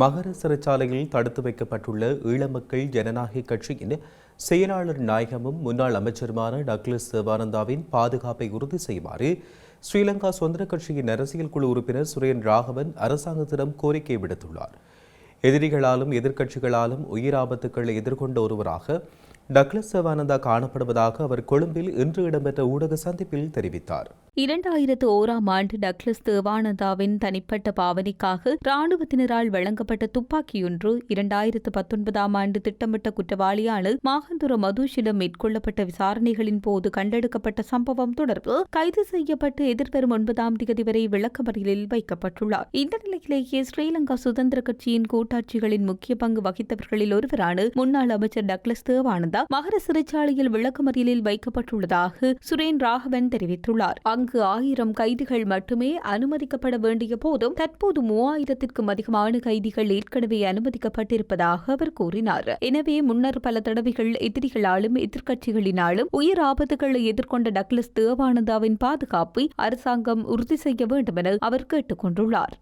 மகர சிறைச்சாலையில் தடுத்து வைக்கப்பட்டுள்ள ஈழமக்கள் ஜனநாயக கட்சியின் செயலாளர் நாயகமும் முன்னாள் அமைச்சருமான டக்ளஸ் சிவானந்தாவின் பாதுகாப்பை உறுதி செய்யுமாறு ஸ்ரீலங்கா சுதந்திர கட்சியின் அரசியல் குழு உறுப்பினர் சுரேன் ராகவன் அரசாங்கத்திடம் கோரிக்கை விடுத்துள்ளார். எதிரிகளாலும் எதிர்க்கட்சிகளாலும் உயிராபத்துக்களை எதிர்கொண்ட ஒருவராக டக்ளஸ் சிவானந்தா காணப்படுவதாக அவர் கொழும்பில் இன்று இடம்பெற்ற ஊடக சந்திப்பில் தெரிவித்தார். இரண்டாயிரத்து ஓராம் ஆண்டு டக்ளஸ் தேவானந்தாவின் தனிப்பட்ட பாவனைக்காக ராணுவத்தினரால் வழங்கப்பட்ட துப்பாக்கியொன்று இரண்டாயிரத்து பத்தொன்பதாம் ஆண்டு திட்டமிட்ட குற்றவாளியான மாகந்துர மதுஷிடம் மேற்கொள்ளப்பட்ட விசாரணைகளின் போது கண்டெடுக்கப்பட்ட சம்பவம் தொடர்பு கைது செய்யப்பட்டு எதிர்வரும் ஒன்பதாம் தேதி வரை விளக்கமறியலில் வைக்கப்பட்டுள்ளார். இந்த நிலையிலேயே ஸ்ரீலங்கா சுதந்திர கட்சியின் கூட்டாட்சிகளின் முக்கிய பங்கு வகித்தவர்களில் ஒருவரான முன்னாள் அமைச்சர் டக்ளஸ் தேவானந்தா மகர சிறைச்சாலையில் விளக்கமறியலில் வைக்கப்பட்டுள்ளதாக சுரேன் ராகவன் தெரிவித்துள்ளார். நான்கு ஆயிரம் கைதிகள் மட்டுமே அனுமதிக்கப்பட வேண்டிய போதும் தற்போது மூவாயிரத்திற்கும் அதிகமான கைதிகள் ஏற்கனவே அனுமதிக்கப்பட்டிருப்பதாக அவர் கூறினார். எனவே முன்னர் பல தடவைகள் எதிரிகளாலும் எதிர்க்கட்சிகளினாலும் உயிர் ஆபத்துகளை எதிர்கொண்ட டக்ளஸ் தேவானந்தாவின் பாதுகாப்பை அரசாங்கம் உறுதி செய்ய வேண்டும் என அவர் கேட்டுக் கொண்டுள்ளார்